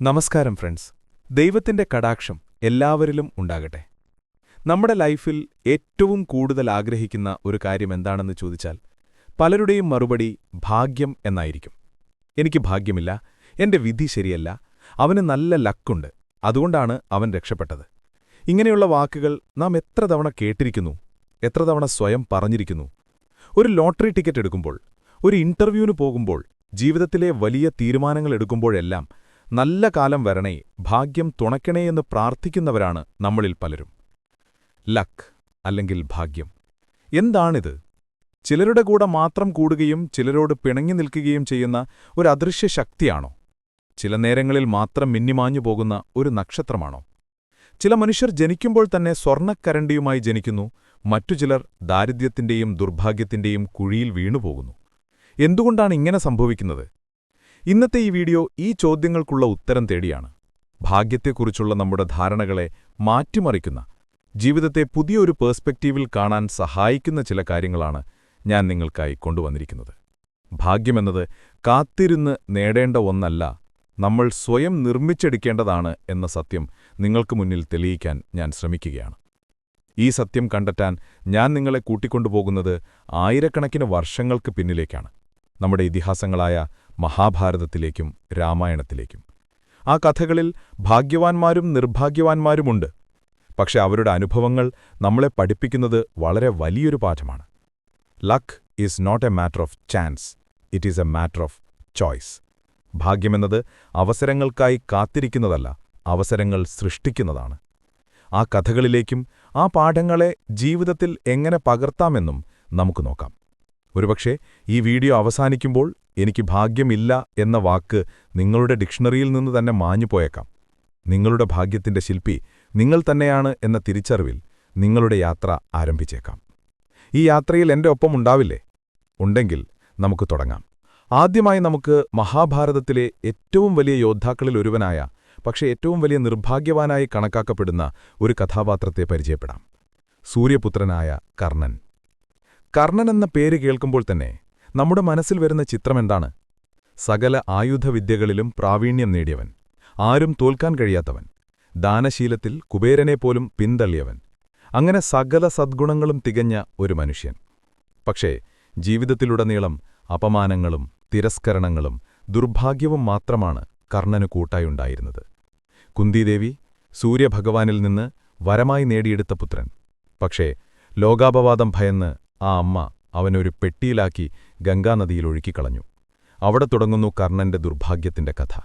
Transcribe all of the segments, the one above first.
നമസ്കാരം ഫ്രണ്ട്സ്. ദൈവത്തിന്റെ കടാക്ഷം എല്ലാവരിലും ഉണ്ടാകട്ടെ. നമ്മുടെ ലൈഫിൽ ഏറ്റവും കൂടുതൽ ആഗ്രഹിക്കുന്ന ഒരു കാര്യം എന്താണെന്ന് ചോദിച്ചാൽ പലരുടെയും മറുപടി ഭാഗ്യം എന്നായിരിക്കും. എനിക്ക് ഭാഗ്യമില്ല എന്റെ വിധി ശരിയല്ല അവന് നല്ല ലക്കുണ്ട് അതുകൊണ്ടാണ് അവൻ രക്ഷപ്പെട്ടത്. ഇങ്ങനെയുള്ള വാക്കുകൾ നാം എത്ര തവണ കേട്ടിരിക്കുന്നു എത്ര തവണ സ്വയം പറഞ്ഞിരിക്കുന്നു. ഒരു ലോട്ടറി ടിക്കറ്റ് എടുക്കുമ്പോൾ ഒരു ഇന്റർവ്യൂവിന് പോകുമ്പോൾ ജീവിതത്തിലെ വലിയ തീരുമാനങ്ങൾ എടുക്കുമ്പോഴെല്ലാം നല്ല കാലം വരണേ ഭാഗ്യം തുണയ്ക്കണേ എന്ന് പ്രാർത്ഥിക്കുന്നവരാണ് നമ്മളിൽ പലരും. ലക്ക് അല്ലെങ്കിൽ ഭാഗ്യം. എന്താണിത്? ചിലരുടെ കൂടെ മാത്രം കൂടുകയും ചിലരോട് പിണങ്ങി നിൽക്കുകയും ചെയ്യുന്ന ഒരു അദൃശ്യ ശക്തിയാണോ? ചില നേരങ്ങളിൽ മാത്രം മിന്നിമാഞ്ഞു പോകുന്ന ഒരു നക്ഷത്രമാണോ? ചില മനുഷ്യർ ജനിക്കുമ്പോൾ തന്നെ സ്വർണക്കരണ്ടിയുമായി ജനിക്കുന്നു മറ്റു ചിലർ ദാരിദ്ര്യത്തിന്റെയും ദുർഭാഗ്യത്തിന്റെയും കുഴിയിൽ വീണുപോകുന്നു. എന്തുകൊണ്ടാണ് ഇങ്ങനെ സംഭവിക്കുന്നത്? ഇന്നത്തെ ഈ വീഡിയോ ഈ ചോദ്യങ്ങൾക്കുള്ള ഉത്തരം തേടിയാണ്. ഭാഗ്യത്തെക്കുറിച്ചുള്ള നമ്മുടെ ധാരണകളെ മാറ്റിമറിക്കുന്ന ജീവിതത്തെ പുതിയൊരു പേഴ്സ്പെക്റ്റീവിൽ കാണാൻ സഹായിക്കുന്ന ചില കാര്യങ്ങളാണ് ഞാൻ നിങ്ങൾക്കായി കൊണ്ടുവന്നിരിക്കുന്നത്. ഭാഗ്യമെന്നത് കാത്തിരുന്ന് നേടേണ്ട ഒന്നല്ല നമ്മൾ സ്വയം നിർമ്മിച്ചെടുക്കേണ്ടതാണ് എന്ന സത്യം നിങ്ങൾക്ക് മുന്നിൽ തെളിയിക്കാൻ ഞാൻ ശ്രമിക്കുകയാണ്. ഈ സത്യം കണ്ടെത്താൻ ഞാൻ നിങ്ങളെ കൂട്ടിക്കൊണ്ടുപോകുന്നത് ആയിരക്കണക്കിന് വർഷങ്ങൾക്ക് പിന്നിലേക്കാണ്. നമ്മുടെ ഇതിഹാസങ്ങളായ മഹാഭാരതത്തിലേക്കും രാമായണത്തിലേക്കും. ആ കഥകളിൽ ഭാഗ്യവാന്മാരും നിർഭാഗ്യവാന്മാരുമുണ്ട്. പക്ഷെ അവരുടെ അനുഭവങ്ങൾ നമ്മളെ പഠിപ്പിക്കുന്നത് വളരെ വലിയൊരു പാഠമാണ്. Luck is not a matter of chance it is a matter of choice ഭാഗ്യമെന്നത് അവസരങ്ങൾക്കായി കാത്തിരിക്കുന്നതല്ല അവസരങ്ങൾ സൃഷ്ടിക്കുന്നതാണ്. ആ കഥകളിലേക്കും ആ പാഠങ്ങളെ ജീവിതത്തിൽ എങ്ങനെ പകർത്താമെന്നും നമുക്ക് നോക്കാം. ഒരുപക്ഷെ ഈ വീഡിയോ അവസാനിക്കുമ്പോൾ എനിക്ക് ഭാഗ്യമില്ല എന്ന വാക്ക് നിങ്ങളുടെ ഡിക്ഷണറിയിൽ നിന്ന് തന്നെ മാഞ്ഞുപോയേക്കാം. നിങ്ങളുടെ ഭാഗ്യത്തിന്റെ ശില്പി നിങ്ങൾ തന്നെയാണ് എന്ന തിരിച്ചറിവിൽ നിങ്ങളുടെ യാത്ര ആരംഭിച്ചേക്കാം. ഈ യാത്രയിൽ എന്റെ ഒപ്പം ഉണ്ടാവില്ലേ? ഉണ്ടെങ്കിൽ നമുക്ക് തുടങ്ങാം. ആദ്യമായി നമുക്ക് മഹാഭാരതത്തിലെ ഏറ്റവും വലിയ യോദ്ധാക്കളിൽ ഒരുവനായ പക്ഷേ ഏറ്റവും വലിയ നിർഭാഗ്യവാനായി കണക്കാക്കപ്പെടുന്ന ഒരു കഥാപാത്രത്തെ പരിചയപ്പെടാം. സൂര്യപുത്രനായ കർണൻ. കർണൻ എന്ന പേര് കേൾക്കുമ്പോൾ തന്നെ നമ്മുടെ മനസ്സിൽ വരുന്ന ചിത്രമെന്താണ്? സകല ആയുധവിദ്യകളിലും പ്രാവീണ്യം നേടിയവൻ ആരും തോൽക്കാൻ കഴിയാത്തവൻ ദാനശീലത്തിൽ കുബേരനെപ്പോലും പിന്തള്ളിയവൻ അങ്ങനെ സകല സദ്ഗുണങ്ങളും തികഞ്ഞ ഒരു മനുഷ്യൻ. പക്ഷേ ജീവിതത്തിലുടനീളം അപമാനങ്ങളും തിരസ്കരണങ്ങളും ദുർഭാഗ്യവും മാത്രമാണ് കർണനു കൂട്ടായുണ്ടായിരുന്നത് കുന്തിദേവി സൂര്യഭഗവാനിൽ നിന്ന് വരമായി നേടിയെടുത്ത പുത്രൻ. പക്ഷേ ലോകാപവാദം ഭയന്ന് ആ അമ്മ അവനൊരു പെട്ടിയിലാക്കി ഗംഗാനദിയിൽ ഒഴുക്കിക്കളഞ്ഞു. അവിടെ തുടങ്ങുന്നു കർണന്റെ ദുർഭാഗ്യത്തിന്റെ കഥ.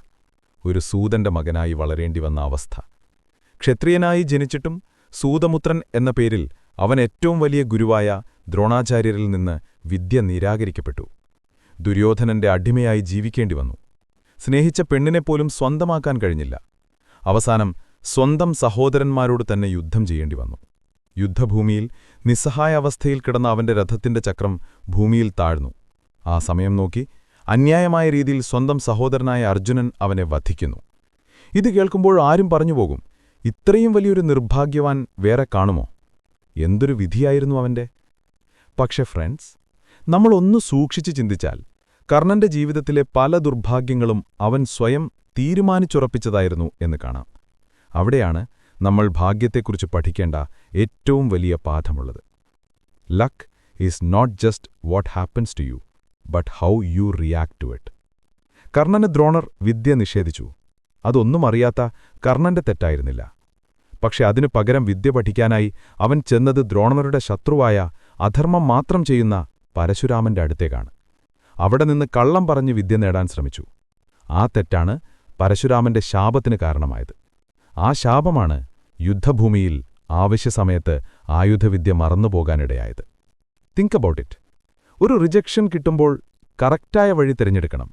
ഒരു സൂതന്റെ മകനായി വളരേണ്ടി വന്ന അവസ്ഥ. ക്ഷത്രിയനായി ജനിച്ചിട്ടും സൂതമുത്രൻ എന്ന പേരിൽ അവൻ ഏറ്റവും വലിയ ഗുരുവായ ദ്രോണാചാര്യരിൽ നിന്ന് വിദ്യ നിരാകരിക്കപ്പെട്ടു. ദുര്യോധനന്റെ അടിമയായി ജീവിക്കേണ്ടി വന്നു. സ്നേഹിച്ച പെണ്ണിനെപ്പോലും സ്വന്തമാക്കാൻ കഴിഞ്ഞില്ല. അവസാനം സ്വന്തം സഹോദരന്മാരോട് തന്നെ യുദ്ധം ചെയ്യേണ്ടി വന്നു. യുദ്ധഭൂമിയിൽ നിസ്സഹായ അവസ്ഥയിൽ കിടന്ന അവന്റെ രഥത്തിന്റെ ചക്രം ഭൂമിയിൽ താഴ്ന്നു. ആ സമയം നോക്കി അന്യായമായ രീതിയിൽ സ്വന്തം സഹോദരനായ അർജുനൻ അവനെ വധിക്കുന്നു. ഇത് കേൾക്കുമ്പോൾ ആരും പറഞ്ഞുപോകും ഇത്രയും വലിയൊരു നിർഭാഗ്യവാൻ വേറെ കാണുമോ? എന്തൊരു വിധിയായിരുന്നു അവന്റെ? പക്ഷെ ഫ്രണ്ട്സ് നമ്മൾ ഒന്ന് സൂക്ഷിച്ച് ചിന്തിച്ചാൽ കർണന്റെ ജീവിതത്തിലെ പല ദുർഭാഗ്യങ്ങളും അവൻ സ്വയം തീരുമാനിച്ചുറപ്പിച്ചതായിരുന്നു എന്ന് കാണാം. അവിടെയാണ് നമ്മൾ ഭാഗ്യത്തെക്കുറിച്ച് പഠിക്കേണ്ട ഏറ്റവും വലിയ പാഠമുള്ളത്. Luck is not just what happens to you but how you react to it കർണന് Dronar വിദ്യ നിഷേധിച്ചു. അതൊന്നും അറിയാത്ത കർണന്റെ തെറ്റായിരുന്നില്ല. പക്ഷെ അതിനു പകരം വിദ്യ പഠിക്കാനായി അവൻ ചെന്നത് ദ്രോണരുടെ ശത്രുവായ അധർമ്മം മാത്രം ചെയ്യുന്ന പരശുരാമന്റെ അടുത്തേക്കാണ്. അവിടെ നിന്ന് കള്ളം പറഞ്ഞ് വിദ്യ നേടാൻ ശ്രമിച്ചു. ആ തെറ്റാണ് പരശുരാമന്റെ ശാപത്തിന് കാരണമായത്. ആ ശാപമാണ് യുദ്ധഭൂമിയിൽ ആവശ്യസമയത്ത് ആയുധവിദ്യ മറന്നുപോകാനിടയായത്. തിങ്ക് അബൌട്ട് ഇറ്റ് ഒരു റിജക്ഷൻ കിട്ടുമ്പോൾ കറക്റ്റായ വഴി തിരഞ്ഞെടുക്കണം.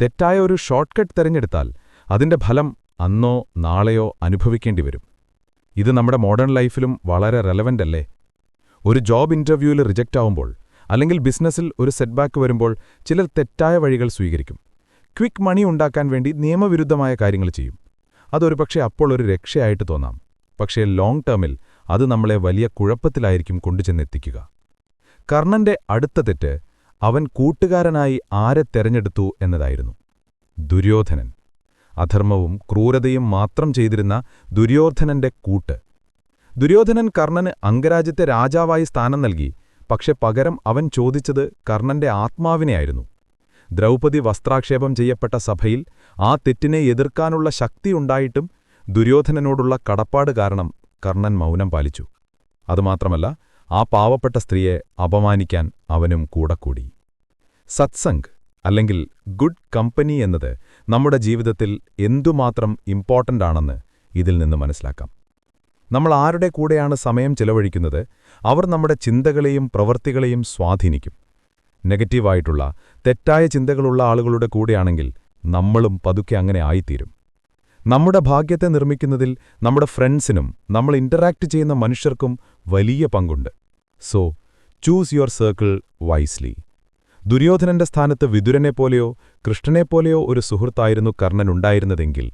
തെറ്റായ ഒരു ഷോർട്ട് കട്ട് തിരഞ്ഞെടുത്താൽ അതിന്റെ ഫലം അന്നോ നാളെയോ അനുഭവിക്കേണ്ടി വരും ഇത് നമ്മുടെ മോഡേൺ ലൈഫിലും വളരെ റെലവന്റ് അല്ലേ? ഒരു ജോബ് ഇന്റർവ്യൂവിൽ റിജക്റ്റ് ആവുമ്പോൾ അല്ലെങ്കിൽ ബിസിനസ്സിൽ ഒരു സെറ്റ്ബാക്ക് വരുമ്പോൾ ചിലർ തെറ്റായ വഴികൾ സ്വീകരിക്കും. ക്വിക്ക് മണി ഉണ്ടാക്കാൻ വേണ്ടി നിയമവിരുദ്ധമായ കാര്യങ്ങൾ ചെയ്യും. അതൊരു പക്ഷേ അപ്പോൾ ഒരു രക്ഷയായിട്ട് തോന്നാം. പക്ഷേ ലോങ് ടേമിൽ അത് നമ്മളെ വലിയ കുഴപ്പത്തിലായിരിക്കും കൊണ്ടുചെന്നെത്തിക്കുക. കർണന്റെ അടുത്ത തെറ്റ് അവൻ കൂട്ടുകാരനായി ആരെ തെരഞ്ഞെടുത്തു എന്നതായിരുന്നു. ദുര്യോധനൻ. അധർമ്മവും ക്രൂരതയും മാത്രം ചെയ്തിരുന്ന ദുര്യോധനന്റെ കൂട്ട്. ദുര്യോധനൻ കർണന് അംഗരാജ്യത്തെ രാജാവായി സ്ഥാനം നൽകി പക്ഷെ പകരം അവൻ ചോദിച്ചത് കർണന്റെ ആത്മാവിനെയായിരുന്നു. ദ്രൗപദി വസ്ത്രാക്ഷേപം ചെയ്യപ്പെട്ട സഭയിൽ ആ തെറ്റിനെ എതിർക്കാനുള്ള ശക്തിയുണ്ടായിട്ടും ദുര്യോധനനോടുള്ള കടപ്പാട് കാരണം കർണൻ മൗനം പാലിച്ചു. അതുമാത്രമല്ല ആ പാവപ്പെട്ട സ്ത്രീയെ അപമാനിക്കാൻ അവനും കൂടെ കൂടി. സത്സംഗ് അല്ലെങ്കിൽ ഗുഡ് കമ്പനി എന്നത് നമ്മുടെ ജീവിതത്തിൽ എന്തുമാത്രം ഇമ്പോർട്ടന്റ് ആണെന്ന് ഇതിൽ നിന്ന് മനസ്സിലാക്കാം. നമ്മൾ ആരുടെ കൂടെയാണ് സമയം ചെലവഴിക്കുന്നത് അവർ നമ്മുടെ ചിന്തകളെയും പ്രവൃത്തികളെയും സ്വാധീനിക്കും. നെഗറ്റീവായിട്ടുള്ള തെറ്റായ ചിന്തകളുള്ള ആളുകളുടെ കൂടെയാണെങ്കിൽ നമ്മളും പതുക്കെ അങ്ങനെ ആയിത്തീരും. നമ്മുടെ ഭാഗ്യത്തെ നിർമ്മിക്കുന്നതിൽ നമ്മുടെ ഫ്രണ്ട്സിനും നമ്മൾ ഇന്ററാക്ട് ചെയ്യുന്ന മനുഷ്യർക്കും വലിയ പങ്കുണ്ട്. So choose your circle wisely ദുര്യോധനന്റെ സ്ഥാനത്ത് വിതുരനെപ്പോലെയോ കൃഷ്ണനെപ്പോലെയോ ഒരു സുഹൃത്തായിരുന്നു കർണനുണ്ടായിരുന്നതെങ്കിൽ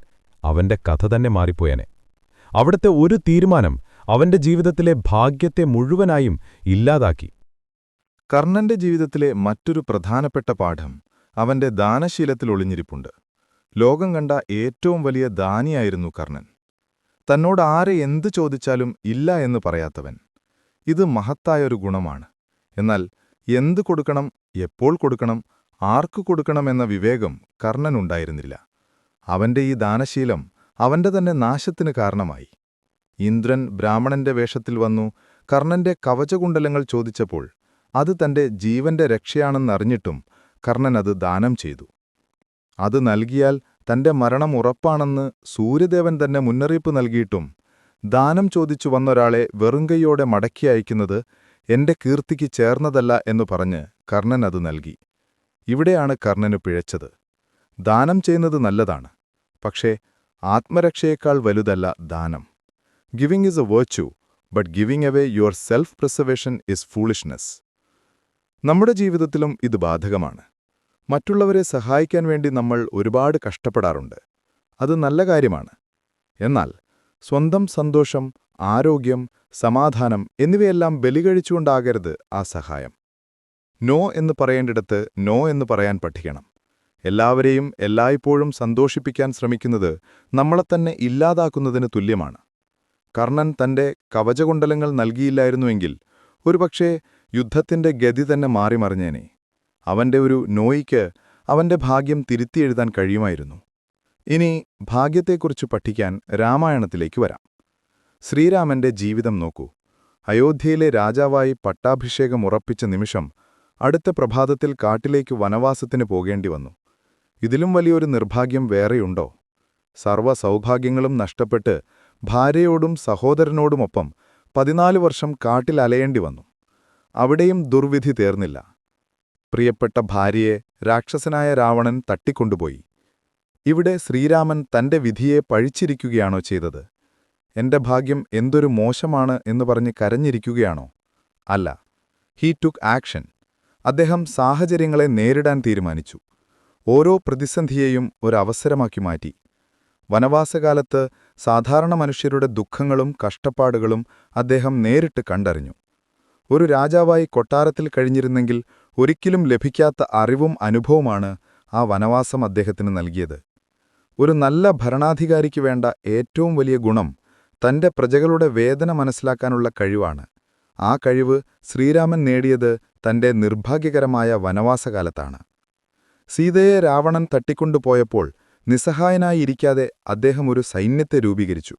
അവന്റെ കഥ തന്നെ മാറിപ്പോയനെ. അവിടുത്തെ ഒരു തീരുമാനം അവന്റെ ജീവിതത്തിലെ ഭാഗ്യത്തെ മുഴുവനായും ഇല്ലാതാക്കി. കർണന്റെ ജീവിതത്തിലെ മറ്റൊരു പ്രധാനപ്പെട്ട പാഠം അവന്റെ ദാനശീലത്തിൽ ഒളിഞ്ഞിരിപ്പുണ്ട്. ലോകം കണ്ട ഏറ്റവും വലിയ ദാനിയായിരുന്നു കർണൻ തന്നോട് ആരെ എന്തു ചോദിച്ചാലും ഇല്ല എന്ന് പറയാത്തവൻ. ഇത് മഹത്തായൊരു ഗുണമാണ്. എന്നാൽ എന്തു കൊടുക്കണം എപ്പോൾ കൊടുക്കണം ആർക്കു കൊടുക്കണമെന്ന വിവേകം കർണനുണ്ടായിരുന്നില്ല അവന്റെ ഈ ദാനശീലം അവന്റെ തന്നെ നാശത്തിന് കാരണമായി. ഇന്ദ്രൻ ബ്രാഹ്മണന്റെ വേഷത്തിൽ വന്നു കർണന്റെ കവചകുണ്ടലങ്ങൾ ചോദിച്ചപ്പോൾ അത് തന്റെ ജീവന്റെ രക്ഷയാണെന്നറിഞ്ഞിട്ടും കർണൻ അത് ദാനം ചെയ്തു. അത് നൽകിയാൽ തന്റെ മരണം ഉറപ്പാണെന്ന് സൂര്യദേവൻ തന്നെ മുന്നറിയിപ്പ് നൽകിയിട്ടും. ദാനം ചോദിച്ചു വന്നൊരാളെ വെറുങ്കൈയോടെ മടക്കി അയക്കുന്നത് എന്റെ കീർത്തിക്ക് ചേർന്നതല്ല എന്നു പറഞ്ഞ് കർണൻ അത് നൽകി. ഇവിടെയാണ് കർണന് പിഴച്ചത്. ദാനം ചെയ്യുന്നത് നല്ലതാണ്. പക്ഷേ ആത്മരക്ഷയേക്കാൾ വലുതല്ല ദാനം. Giving is a virtue but giving away your self preservation is foolishness നമ്മുടെ ജീവിതത്തിലും ഇത് ബാധകമാണ്. മറ്റുള്ളവരെ സഹായിക്കാൻ വേണ്ടി നമ്മൾ ഒരുപാട് കഷ്ടപ്പെടാറുണ്ട്. അത് നല്ല കാര്യമാണ്. എന്നാൽ സ്വന്തം സന്തോഷം ആരോഗ്യം സമാധാനം എന്നിവയെല്ലാം ബലികഴിച്ചുകൊണ്ടാകരുത് ആ സഹായം. നോ എന്ന് പറയേണ്ടിടത്ത് നോ എന്ന് പറയാൻ പഠിക്കണം. എല്ലാവരെയും എല്ലായ്പ്പോഴും സന്തോഷിപ്പിക്കാൻ ശ്രമിക്കുന്നത് നമ്മളെ തന്നെ ഇല്ലാതാക്കുന്നതിന് തുല്യമാണ്. കർണൻ തന്റെ കവചകുണ്ടലങ്ങൾ നൽകിയില്ലായിരുന്നുവെങ്കിൽ ഒരുപക്ഷേ യുദ്ധത്തിന്റെ ഗതി തന്നെ മാറിമറിഞ്ഞേനെ. അവന്റെ ഒരു നോയിക്ക് അവന്റെ ഭാഗ്യം തിരുത്തിയെഴുതാൻ കഴിയുമായിരുന്നു. ഇനി ഭാഗ്യത്തെക്കുറിച്ച് പഠിക്കാൻ രാമായണത്തിലേക്ക് വരാം. ശ്രീരാമന്റെ ജീവിതം നോക്കൂ. അയോധ്യയിലെ രാജാവായി പട്ടാഭിഷേകം ഉറപ്പിച്ച നിമിഷം അടുത്ത പ്രഭാതത്തിൽ കാട്ടിലേക്ക് വനവാസത്തിന് പോകേണ്ടി വന്നു. ഇതിലും വലിയൊരു നിർഭാഗ്യം വേറെയുണ്ടോ? സർവസൗഭാഗ്യങ്ങളും നഷ്ടപ്പെട്ട് ഭാര്യയോടും സഹോദരനോടുമൊപ്പം പതിനാല് വർഷം കാട്ടിൽ അലയേണ്ടി വന്നു. അവിടെയും ദുർവിധി തീർന്നില്ല. പ്രിയപ്പെട്ട ഭാര്യയെ രാക്ഷസനായ രാവണൻ തട്ടിക്കൊണ്ടുപോയി. ഇവിടെ ശ്രീരാമൻ തന്റെ വിധിയെ പഴിച്ചിരിക്കുകയാണോ ചെയ്തത്? എന്റെ ഭാഗ്യം എന്തൊരു മോശമാണ് എന്ന് പറഞ്ഞ് കരഞ്ഞിരിക്കുകയാണോ? അല്ല ഹീ ടുക്ക് ആക്ഷൻ അദ്ദേഹം സാഹചര്യങ്ങളെ നേരിടാൻ തീരുമാനിച്ചു. ഓരോ പ്രതിസന്ധിയെയും ഒരവസരമാക്കി മാറ്റി. വനവാസകാലത്ത് സാധാരണ മനുഷ്യരുടെ ദുഃഖങ്ങളും കഷ്ടപ്പാടുകളും അദ്ദേഹം നേരിട്ട് കണ്ടറിഞ്ഞു. ഒരു രാജാവായി കൊട്ടാരത്തിൽ കഴിഞ്ഞിരുന്നെങ്കിൽ ഒരിക്കലും ലഭിക്കാത്ത അറിവും അനുഭവമാണ് ആ വനവാസം അദ്ദേഹത്തിന് നൽകിയത്. ഒരു നല്ല ഭരണാധികാരിക്ക് വേണ്ട ഏറ്റവും വലിയ ഗുണം തന്റെ പ്രജകളുടെ വേദന മനസ്സിലാക്കാനുള്ള കഴിവാണ്. ആ കഴിവ് ശ്രീരാമൻ നേടിയത് തന്റെ നിർഭാഗ്യകരമായ വനവാസകാലത്താണ്. സീതയെ രാവണൻ തട്ടിക്കൊണ്ടുപോയപ്പോൾ നിസ്സഹായനായിരിക്കാതെ അദ്ദേഹം ഒരു സൈന്യത്തെ രൂപീകരിച്ചു.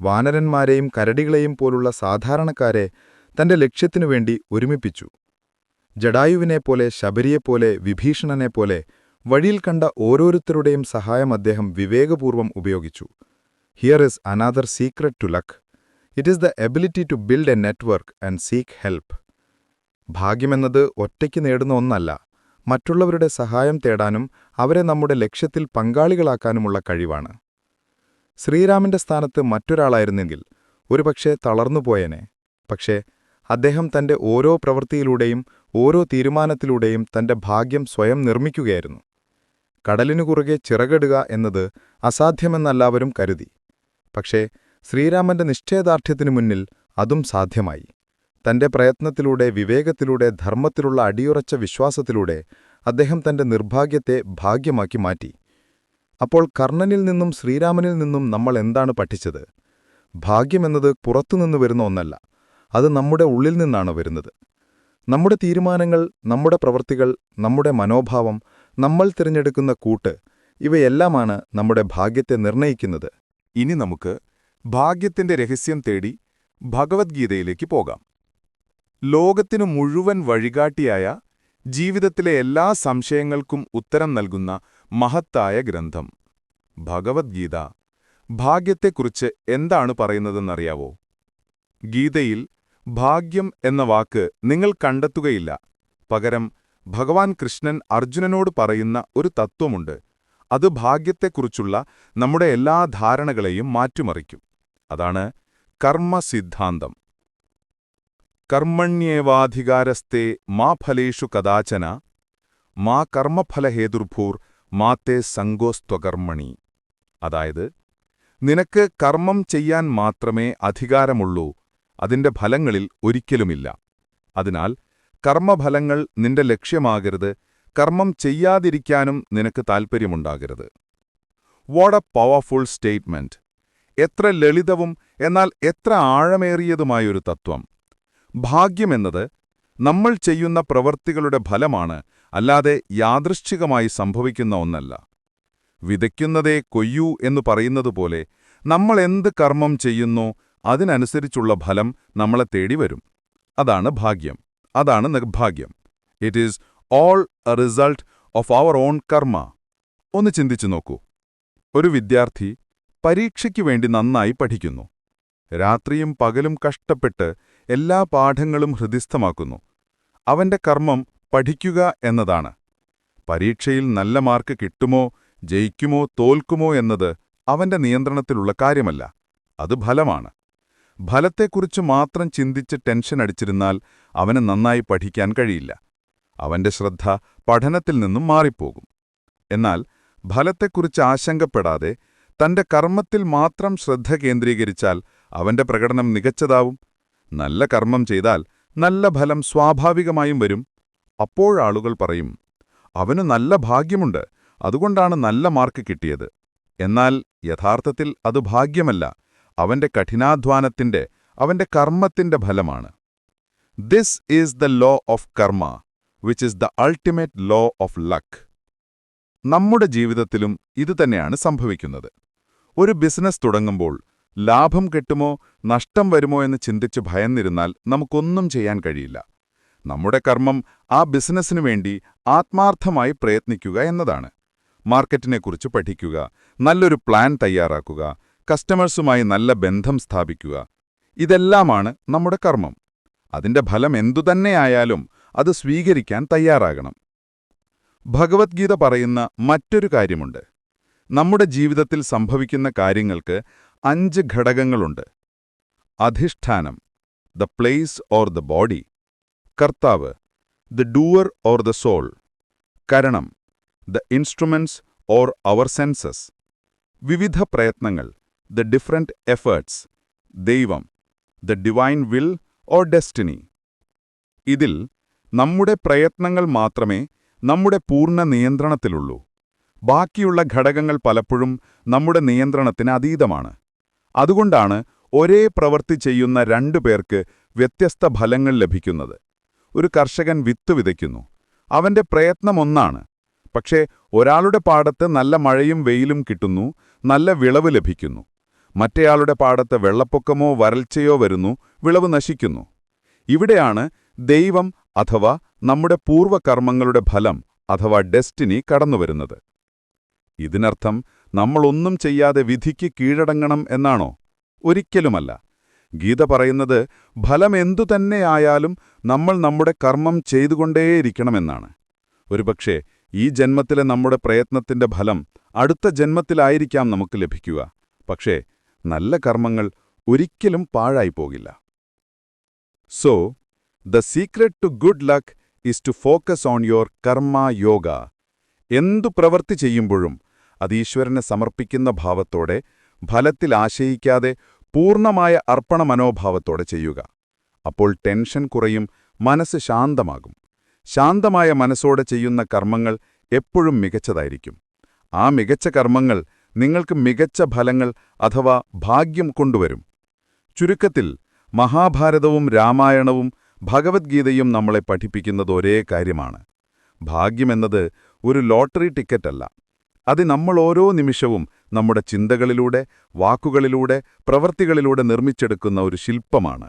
വാനരന്മാരെയും കരടികളെയും പോലുള്ള സാധാരണക്കാരെ തന്റെ ലക്ഷ്യത്തിനുവേണ്ടി ഒരുമിപ്പിച്ചു. ജഡായുവിനെപ്പോലെ ശബരിയെപ്പോലെ വിഭീഷണനെപ്പോലെ വഴിയിൽ കണ്ട ഓരോരുത്തരുടെയും സഹായം അദ്ദേഹം വിവേകപൂർവം ഉപയോഗിച്ചു. Here is another secret to luck it is the ability to build a network and seek help ഭാഗ്യമെന്നത് ഒറ്റയ്ക്ക് നേടുന്ന ഒന്നല്ല. മറ്റുള്ളവരുടെ സഹായം തേടാനും അവരെ നമ്മുടെ ലക്ഷ്യത്തിൽ പങ്കാളികളാക്കാനുമുള്ള കഴിവാണ്. ശ്രീരാമന്റെ സ്ഥാനത്ത് മറ്റൊരാളായിരുന്നെങ്കിൽ ഒരുപക്ഷെ തളർന്നുപോയേനെ. പക്ഷേ അദ്ദേഹം തന്റെ ഓരോ പ്രവൃത്തിയിലൂടെയും ഓരോ തീരുമാനത്തിലൂടെയും തന്റെ ഭാഗ്യം സ്വയം നിർമ്മിക്കുകയായിരുന്നു. കടലിനു കുറുകെ ചിറകിടുക എന്നത് അസാധ്യമെന്നെല്ലാവരും കരുതി. പക്ഷേ ശ്രീരാമന്റെ നിശ്ചയദാർഢ്യത്തിനു മുന്നിൽ അതും സാധ്യമായി. തന്റെ പ്രയത്നത്തിലൂടെ വിവേകത്തിലൂടെ ധർമ്മത്തിലുള്ള അടിയുറച്ച വിശ്വാസത്തിലൂടെ അദ്ദേഹം തന്റെ നിർഭാഗ്യത്തെ ഭാഗ്യമാക്കി മാറ്റി. അപ്പോൾ കർണനിൽ നിന്നും ശ്രീരാമനിൽ നിന്നും നമ്മൾ എന്താണ് പഠിച്ചത്? ഭാഗ്യമെന്നത് പുറത്തുനിന്ന് വരുന്ന ഒന്നല്ല. അത് നമ്മുടെ ഉള്ളിൽ നിന്നാണ് വരുന്നത്. നമ്മുടെ തീരുമാനങ്ങൾ നമ്മുടെ പ്രവൃത്തികൾ നമ്മുടെ മനോഭാവം നമ്മൾ തിരഞ്ഞെടുക്കുന്ന കൂട്ട് ഇവയെല്ലാമാണ് നമ്മുടെ ഭാഗ്യത്തെ നിർണയിക്കുന്നത്. ഇനി നമുക്ക് ഭാഗ്യത്തിന്റെ രഹസ്യം തേടി ഭഗവത്ഗീതയിലേക്ക് പോകാം. ലോകത്തിനു മുഴുവൻ വഴികാട്ടിയായ ജീവിതത്തിലെ എല്ലാ സംശയങ്ങൾക്കും ഉത്തരം നൽകുന്ന മഹത്തായ ഗ്രന്ഥം. ഭഗവത്ഗീത. ഭാഗ്യത്തെക്കുറിച്ച് എന്താണ് പറയുന്നതെന്നറിയാവോ? ഗീതയിൽ ഭാഗ്യം എന്ന വാക്ക് നിങ്ങൾ കണ്ടെത്തുകയില്ല. പകരം ഭഗവാൻ കൃഷ്ണൻ അർജുനനോട് പറയുന്ന ഒരു തത്വമുണ്ട്. അത് ഭാഗ്യത്തെക്കുറിച്ചുള്ള നമ്മുടെ എല്ലാ ധാരണകളെയും മാറ്റിമറിക്കും. അതാണ് കർമ്മസിദ്ധാന്തം. കർമ്മണ്യേവാധികാരസ്തേ മാ ഫലേഷു കദാചന മാ കർമ്മഫലഹേതുർഭൂർ മാത്തേ സങ്കോസ്ത്വകർമ്മണി അതായത് നിനക്ക് കർമ്മം ചെയ്യാൻ മാത്രമേ അധികാരമുള്ളൂ അതിന്റെ ഫലങ്ങളിൽ ഒരിക്കലുമില്ല. അതിനാൽ കർമ്മഫലങ്ങൾ നിന്റെ ലക്ഷ്യമാകരുത് കർമ്മം ചെയ്യാതിരിക്കാനും നിനക്ക് താൽപ്പര്യമുണ്ടാകരുത്. വാട്ട് എ പവർഫുൾ സ്റ്റേറ്റ്മെന്റ് എത്ര ലളിതവും എന്നാൽ എത്ര ആഴമേറിയതുമായൊരു തത്വം. ഭാഗ്യമെന്നത് നമ്മൾ ചെയ്യുന്ന പ്രവൃത്തികളുടെ ഫലമാണ് അല്ലാതെ യാദൃശ്ചികമായി സംഭവിക്കുന്ന ഒന്നല്ല. വിതയ്ക്കുന്നതേ കൊയ്യൂ എന്നു പറയുന്നതുപോലെ നമ്മൾ എന്ത് കർമ്മം ചെയ്യുന്നോ അതിനനുസരിച്ചുള്ള ഫലം നമ്മളെ തേടി വരും അതാണ് ഭാഗ്യം. അതാണ് നിർഭാഗ്യം. It is all a result of our own karma ഒന്ന് ചിന്തിച്ചു നോക്കൂ. ഒരു വിദ്യാർത്ഥി പരീക്ഷയ്ക്ക് വേണ്ടി നന്നായി പഠിക്കുന്നു. രാത്രിയും പകലും കഷ്ടപ്പെട്ട് എല്ലാ പാഠങ്ങളും ഹൃദിസ്ഥമാക്കുന്നു. അവന്റെ കർമ്മം പഠിക്കുക എന്നതാണ്. പരീക്ഷയിൽ നല്ല മാർക്ക് കിട്ടുമോ ജയിക്കുമോ തോൽക്കുമോ എന്നത് അവന്റെ നിയന്ത്രണത്തിലുള്ള കാര്യമല്ല. അത് ഫലമാണ്. ഫലത്തെക്കുറിച്ച് മാത്രം ചിന്തിച്ച് ടെൻഷൻ അടിച്ചിരുന്നാൽ അവന് നന്നായി പഠിക്കാൻ കഴിയില്ല. അവന്റെ ശ്രദ്ധ പഠനത്തിൽ നിന്നും മാറിപ്പോകും. എന്നാൽ ഫലത്തെക്കുറിച്ച് ആശങ്കപ്പെടാതെ തന്റെ കർമ്മത്തിൽ മാത്രം ശ്രദ്ധ കേന്ദ്രീകരിച്ചാൽ അവന്റെ പ്രകടനം മികച്ചതാവും. നല്ല കർമ്മം ചെയ്താൽ നല്ല ഫലം സ്വാഭാവികമായും വരും. അപ്പോഴാളുകൾ പറയും അവന് നല്ല ഭാഗ്യമുണ്ട്. അതുകൊണ്ടാണ് നല്ല മാർക്ക് കിട്ടിയത്. എന്നാൽ യഥാർത്ഥത്തിൽ അത് ഭാഗ്യമല്ല. അവന്റെ കഠിനാധ്വാനത്തിന്റെ അവന്റെ കർമ്മത്തിന്റെ ഫലമാണ്. This is the law of karma which is the ultimate law of luck നമ്മുടെ ജീവിതത്തിലും ഇതുതന്നെയാണ് സംഭവിക്കുന്നത്. ഒരു ബിസിനസ് തുടങ്ങുമ്പോൾ ലാഭം കിട്ടുമോ നഷ്ടം വരുമോ എന്ന് ചിന്തിച്ച് ഭയന്നിരുന്നാൽ നമുക്കൊന്നും ചെയ്യാൻ കഴിയില്ല. നമ്മുടെ കർമ്മം ആ ബിസിനസ്സിനു വേണ്ടി ആത്മാർത്ഥമായി പ്രയത്നിക്കുക എന്നതാണ്. മാർക്കറ്റിനെക്കുറിച്ച് പഠിക്കുക നല്ലൊരു പ്ലാൻ തയ്യാറാക്കുക കസ്റ്റമേഴ്സുമായി നല്ല ബന്ധം സ്ഥാപിക്കുക. ഇതെല്ലാമാണ് നമ്മുടെ കർമ്മം. അതിന്റെ ഫലം എന്തുതന്നെയായാലും അത് സ്വീകരിക്കാൻ തയ്യാറാകണം. ഭഗവത്ഗീത പറയുന്ന മറ്റൊരു കാര്യമുണ്ട്. നമ്മുടെ ജീവിതത്തിൽ സംഭവിക്കുന്ന കാര്യങ്ങൾക്ക് അഞ്ച് ഘടകങ്ങളുണ്ട്. അധിഷ്ഠാനം the place or the body. കർത്താവ് the doer or the soul. കരണം the instruments or our senses. വിവിധ പ്രയത്നങ്ങൾ ദ ഡിഫറന്റ് എഫേർട്സ് ദൈവം the divine will or destiny ഇതിൽ നമ്മുടെ പ്രയത്നങ്ങൾ മാത്രമേ നമ്മുടെ പൂർണ നിയന്ത്രണത്തിലുള്ളൂ. ബാക്കിയുള്ള ഘടകങ്ങൾ പലപ്പോഴും നമ്മുടെ നിയന്ത്രണത്തിന് അതീതമാണ്. അതുകൊണ്ടാണ് ഒരേ പ്രവൃത്തി ചെയ്യുന്ന രണ്ടു പേർക്ക് വ്യത്യസ്ത ഫലങ്ങൾ ലഭിക്കുന്നത്. ഒരു കർഷകൻ വിത്ത് വിതയ്ക്കുന്നു. അവന്റെ പ്രയത്നമൊന്നാണ് പക്ഷേ ഒരാളുടെ പാടത്ത് നല്ല മഴയും വെയിലും കിട്ടുന്നു നല്ല വിളവ് ലഭിക്കുന്നു. മറ്റേയാളുടെ പാടത്ത് വെള്ളപ്പൊക്കമോ വരൾച്ചയോ വരുന്നു വിളവ് നശിക്കുന്നു. ഇവിടെയാണ് ദൈവം അഥവാ നമ്മുടെ പൂർവകർമ്മങ്ങളുടെ ഫലം അഥവാ ഡെസ്റ്റിനി കടന്നുവരുന്നത്. ഇതിനർത്ഥം നമ്മളൊന്നും ചെയ്യാതെ വിധിക്ക് കീഴടങ്ങണം എന്നാണോ? ഒരിക്കലുമല്ല. ഗീത പറയുന്നത് ഫലം എന്തു തന്നെയായാലും നമ്മൾ നമ്മുടെ കർമ്മം ചെയ്തുകൊണ്ടേയിരിക്കണമെന്നാണ്. ഒരുപക്ഷെ ഈ ജന്മത്തിലെ നമ്മുടെ പ്രയത്നത്തിന്റെ ഫലം അടുത്ത ജന്മത്തിലായിരിക്കാം നമുക്ക് ലഭിക്കുക. പക്ഷേ നല്ല കർമ്മങ്ങൾ ഒരിക്കലും പാഴായി പോകില്ല. So the secret to good luck is to focus on your karma yoga എന്തു പ്രവൃത്തി ചെയ്യുമ്പോഴും അത് ഈശ്വരനെ സമർപ്പിക്കുന്ന ഭാവത്തോടെ ഫലത്തിൽ ആശയിക്കാതെ പൂർണമായ അർപ്പണ മനോഭാവത്തോടെ ചെയ്യുക. അപ്പോൾ ടെൻഷൻ കുറയും മനസ്സ് ശാന്തമാകും. ശാന്തമായ മനസ്സോടെ ചെയ്യുന്ന കർമ്മങ്ങൾ എപ്പോഴും മികച്ചതായിരിക്കും. ആ മികച്ച കർമ്മങ്ങൾ നിങ്ങൾക്ക് മികച്ച ഫലങ്ങൾ അഥവാ ഭാഗ്യം കൊണ്ടുവരും. ചുരുക്കത്തിൽ മഹാഭാരതവും രാമായണവും ഭഗവത്ഗീതയും നമ്മളെ പഠിപ്പിക്കുന്നത് ഒരേ കാര്യമാണ്. ഭാഗ്യമെന്നത് ഒരു ലോട്ടറി ടിക്കറ്റല്ല. അത് നമ്മൾ ഓരോ നിമിഷവും നമ്മുടെ ചിന്തകളിലൂടെ വാക്കുകളിലൂടെ പ്രവൃത്തികളിലൂടെ നിർമ്മിച്ചെടുക്കുന്ന ഒരു ശില്പമാണ്.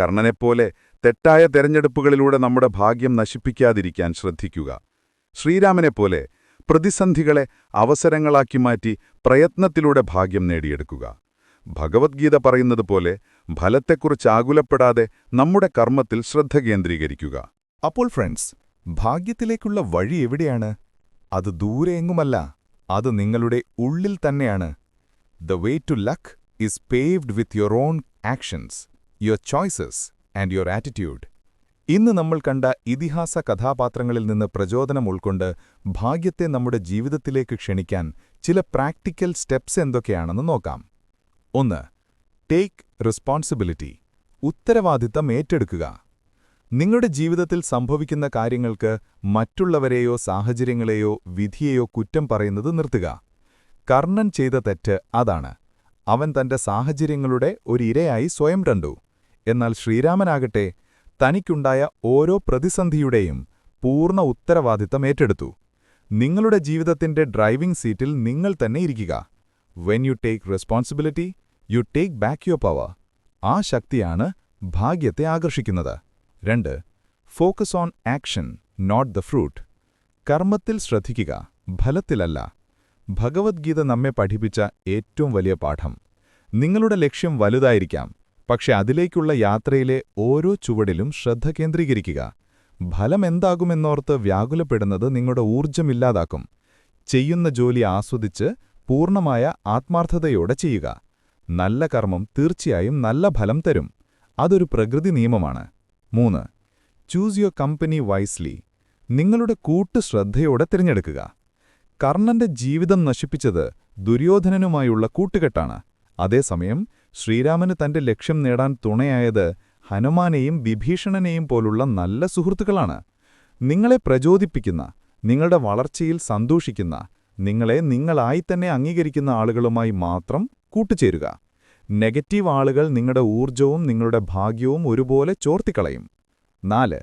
കർണനെപ്പോലെ തെറ്റായ തെരഞ്ഞെടുപ്പുകളിലൂടെ നമ്മുടെ ഭാഗ്യം നശിപ്പിക്കാതിരിക്കാൻ ശ്രദ്ധിക്കുക. ശ്രീരാമനെപ്പോലെ പ്രതിസന്ധികളെ അവസരങ്ങളാക്കി മാറ്റി പ്രയത്നത്തിലൂടെ ഭാഗ്യം നേടിയെടുക്കുക. ഭഗവത്ഗീത പറയുന്നത് പോലെ ഫലത്തെക്കുറിച്ച് ആകുലപ്പെടാതെ നമ്മുടെ കർമ്മത്തിൽ ശ്രദ്ധ കേന്ദ്രീകരിക്കുക. അപ്പോൾ ഫ്രണ്ട്സ് ഭാഗ്യത്തിലേക്കുള്ള വഴി എവിടെയാണ്? അത് ദൂരെ എങ്ങുമല്ല അത് നിങ്ങളുടെ ഉള്ളിൽ തന്നെയാണ്. The way to luck is paved with your own actions your choices and your attitude ഇന്ന് നമ്മൾ കണ്ട ഇതിഹാസ കഥാപാത്രങ്ങളിൽ നിന്ന് പ്രചോദനം ഉൾക്കൊണ്ട് ഭാഗ്യത്തെ നമ്മുടെ ജീവിതത്തിലേക്ക് ക്ഷണിക്കാൻ ചില പ്രാക്ടിക്കൽ സ്റ്റെപ്സ് എന്തൊക്കെയാണെന്ന് നോക്കാം. ഒന്ന് ടേക്ക് റെസ്പോൺസിബിലിറ്റി ഉത്തരവാദിത്തം ഏറ്റെടുക്കുക. നിങ്ങളുടെ ജീവിതത്തിൽ സംഭവിക്കുന്ന കാര്യങ്ങൾക്ക് മറ്റുള്ളവരെയോ സാഹചര്യങ്ങളെയോ വിധിയെയോ കുറ്റം പറയുന്നത് നിർത്തുക. കർണൻ ചെയ്ത തെറ്റ് അതാണ്. അവൻ തന്റെ സാഹചര്യങ്ങളുടെ ഒരിരയായി സ്വയം കണ്ടു. എന്നാൽ ശ്രീരാമനാകട്ടെ തനിക്കുണ്ടായ ഓരോ പ്രതിസന്ധിയുടെയും പൂർണ ഉത്തരവാദിത്തം ഏറ്റെടുത്തു. നിങ്ങളുടെ ജീവിതത്തിന്റെ ഡ്രൈവിംഗ് സീറ്റിൽ നിങ്ങൾ തന്നെ ഇരിക്കുക. When you take responsibility you take back your power ആ ശക്തിയാണ് ഭാഗ്യത്തെ ആകർഷിക്കുന്നത്. രണ്ട് focus on action not the fruit കർമ്മത്തിൽ ശ്രദ്ധിക്കുക ഫലത്തിലല്ല. ഭഗവത്ഗീത നമ്മെ പഠിപ്പിച്ച ഏറ്റവും വലിയ പാഠം. നിങ്ങളുടെ ലക്ഷ്യം വലുതായിരിക്കാം. പക്ഷെ അതിലേക്കുള്ള യാത്രയിലെ ഓരോ ചുവടിലും ശ്രദ്ധ കേന്ദ്രീകരിക്കുക. ഫലമെന്താകുമെന്നോർത്ത് വ്യാകുലപ്പെടുന്നത് നിങ്ങളുടെ ഊർജമില്ലാതാക്കും. ചെയ്യുന്ന ജോലി ആസ്വദിച്ച് പൂർണമായ ആത്മാർത്ഥതയോടെ ചെയ്യുക. നല്ല കർമ്മം തീർച്ചയായും നല്ല ഫലം തരും. അതൊരു പ്രകൃതി നിയമമാണ്. മൂന്ന് ചൂസ് യുവർ കമ്പനി വൈസ്ലി നിങ്ങളുടെ കൂട്ട് ശ്രദ്ധയോടെ തിരഞ്ഞെടുക്കുക. കർണന്റെ ജീവിതം നശിപ്പിച്ചത് ദുര്യോധനനുമായുള്ള കൂട്ടുകെട്ടാണ്. അതേസമയം ശ്രീരാമന് തന്റെ ലക്ഷ്യം നേടാൻ തുണയായത് ഹനുമാനെയും വിഭീഷണനെയും പോലുള്ള നല്ല സുഹൃത്തുക്കളാണ്. നിങ്ങളെ പ്രചോദിപ്പിക്കുന്ന നിങ്ങളുടെ വളർച്ചയിൽ സന്തോഷിക്കുന്ന നിങ്ങളെ നിങ്ങളായി തന്നെ അംഗീകരിക്കുന്ന ആളുകളുമായി മാത്രം കൂട്ടുചേരുക. നെഗറ്റീവ് ആളുകൾ നിങ്ങളുടെ ഊർജവും നിങ്ങളുടെ ഭാഗ്യവും ഒരുപോലെ ചോർത്തിക്കളയും. നാല്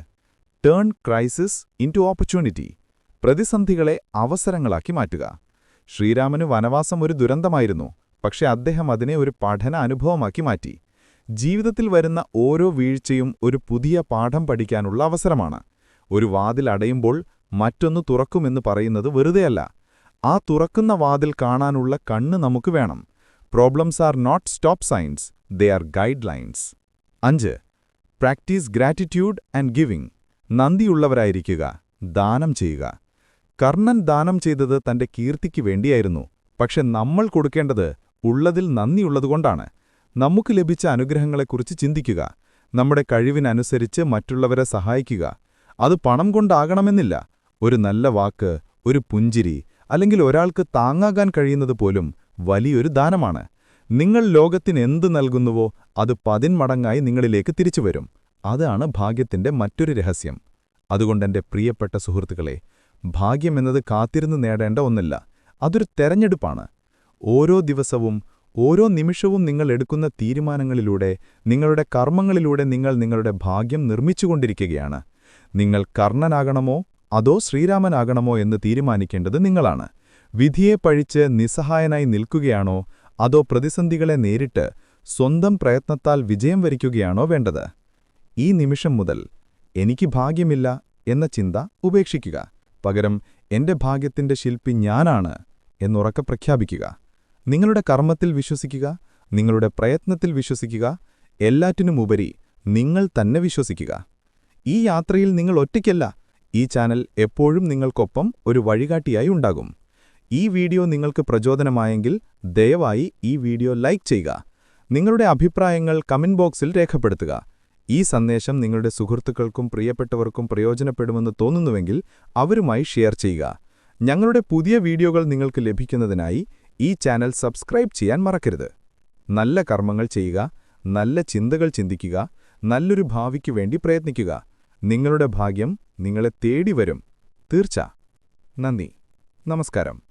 ടേൺ ക്രൈസിസ് ഇന്റു ഓപ്പർച്യൂണിറ്റി പ്രതിസന്ധികളെ അവസരങ്ങളാക്കി മാറ്റുക. ശ്രീരാമന് വനവാസം ഒരു ദുരന്തമായിരുന്നു. പക്ഷെ അദ്ദേഹം അതിനെ ഒരു പഠന അനുഭവമാക്കി മാറ്റി. ജീവിതത്തിൽ വരുന്ന ഓരോ വീഴ്ചയും ഒരു പുതിയ പാഠം പഠിക്കാനുള്ള അവസരമാണ്. ഒരു വാതിൽ അടയുമ്പോൾ മറ്റൊന്ന് തുറക്കുമെന്ന് പറയുന്നത് വെറുതെയല്ല. ആ തുറക്കുന്ന വാതിൽ കാണാനുള്ള കണ്ണ് നമുക്ക് വേണം. Problems are not stop signs they are guidelines അഞ്ച്. പ്രാക്ടീസ് ഗ്രാറ്റിറ്റ്യൂഡ് ആൻഡ് ഗിവിംഗ് നന്ദിയുള്ളവരായിരിക്കുക ദാനം ചെയ്യുക. കർണൻ ദാനം ചെയ്തത് തന്റെ കീർത്തിക്ക് വേണ്ടിയായിരുന്നു. പക്ഷെ നമ്മൾ കൊടുക്കേണ്ടത് ഉള്ളതിൽ നന്ദിയുള്ളതുകൊണ്ടാണ്. നമുക്ക് ലഭിച്ച അനുഗ്രഹങ്ങളെക്കുറിച്ച് ചിന്തിക്കുക. നമ്മുടെ കഴിവിനനുസരിച്ച് മറ്റുള്ളവരെ സഹായിക്കുക. അത് പണം കൊണ്ടാകണമെന്നില്ല. ഒരു നല്ല വാക്ക് ഒരു പുഞ്ചിരി അല്ലെങ്കിൽ ഒരാൾക്ക് താങ്ങാകാൻ കഴിയുന്നത് പോലും വലിയൊരു ദാനമാണ്. നിങ്ങൾ ലോകത്തിന് എന്ത് നൽകുന്നുവോ അത് പതിന്മടങ്ങായി നിങ്ങളിലേക്ക് തിരിച്ചുവരും അതാണ് ഭാഗ്യത്തിന്റെ മറ്റൊരു രഹസ്യം. അതുകൊണ്ടെന്റെ പ്രിയപ്പെട്ട സുഹൃത്തുക്കളെ ഭാഗ്യമെന്നത് കാത്തിരുന്ന് നേടേണ്ട ഒന്നല്ല. അതൊരു തെരഞ്ഞെടുപ്പാണ്. ഓരോ ദിവസവും ഓരോ നിമിഷവും നിങ്ങൾ എടുക്കുന്ന തീരുമാനങ്ങളിലൂടെ നിങ്ങളുടെ കർമ്മങ്ങളിലൂടെ നിങ്ങൾ നിങ്ങളുടെ ഭാഗ്യം നിർമ്മിച്ചുകൊണ്ടിരിക്കുകയാണ്. നിങ്ങൾ കർണനാകണമോ അതോ ശ്രീരാമനാകണമോ എന്ന് തീരുമാനിക്കേണ്ടത് നിങ്ങളാണ്. വിധിയെ പഴിച്ച് നിസ്സഹായനായി നിൽക്കുകയാണോ അതോ പ്രതിസന്ധികളെ നേരിട്ട് സ്വന്തം പ്രയത്നത്താൽ വിജയം വരിക്കുകയാണോ വേണ്ടത്? ഈ നിമിഷം മുതൽ എനിക്ക് ഭാഗ്യമില്ല എന്ന ചിന്ത ഉപേക്ഷിക്കുക. പകരം എന്റെ ഭാഗ്യത്തിന്റെ ശില്പി ഞാനാണ് എന്നുറക്കെ പ്രഖ്യാപിക്കുക. നിങ്ങളുടെ കർമ്മത്തിൽ വിശ്വസിക്കുക നിങ്ങളുടെ പ്രയത്നത്തിൽ വിശ്വസിക്കുക എല്ലാറ്റിനുമുപരി നിങ്ങൾ തന്നെ വിശ്വസിക്കുക. ഈ യാത്രയിൽ നിങ്ങൾ ഒറ്റയ്ക്കല്ല ഈ ചാനൽ എപ്പോഴും നിങ്ങൾക്കൊപ്പം ഒരു വഴികാട്ടിയായി ഉണ്ടാകും. ഈ വീഡിയോ നിങ്ങൾക്ക് പ്രചോദനമായെങ്കിൽ ദയവായി ഈ വീഡിയോ ലൈക്ക് ചെയ്യുക. നിങ്ങളുടെ അഭിപ്രായങ്ങൾ കമന്റ് ബോക്സിൽ രേഖപ്പെടുത്തുക. ഈ സന്ദേശം നിങ്ങളുടെ സുഹൃത്തുക്കൾക്കും പ്രിയപ്പെട്ടവർക്കും പ്രയോജനപ്പെടുമെന്ന് തോന്നുന്നുവെങ്കിൽ അവരുമായി ഷെയർ ചെയ്യുക. ഞങ്ങളുടെ പുതിയ വീഡിയോകൾ നിങ്ങൾക്ക് ലഭിക്കുന്നതിനായി ഈ ചാനൽ സബ്സ്ക്രൈബ് ചെയ്യാൻ മറക്കരുത്. നല്ല കർമ്മങ്ങൾ ചെയ്യുക നല്ല ചിന്തകൾ ചിന്തിക്കുക നല്ലൊരു ഭാവിക്ക് വേണ്ടി പ്രയത്നിക്കുക. നിങ്ങളുടെ ഭാഗ്യം നിങ്ങളെ തേടി വരും. തീർച്ച. നന്ദി. നമസ്കാരം.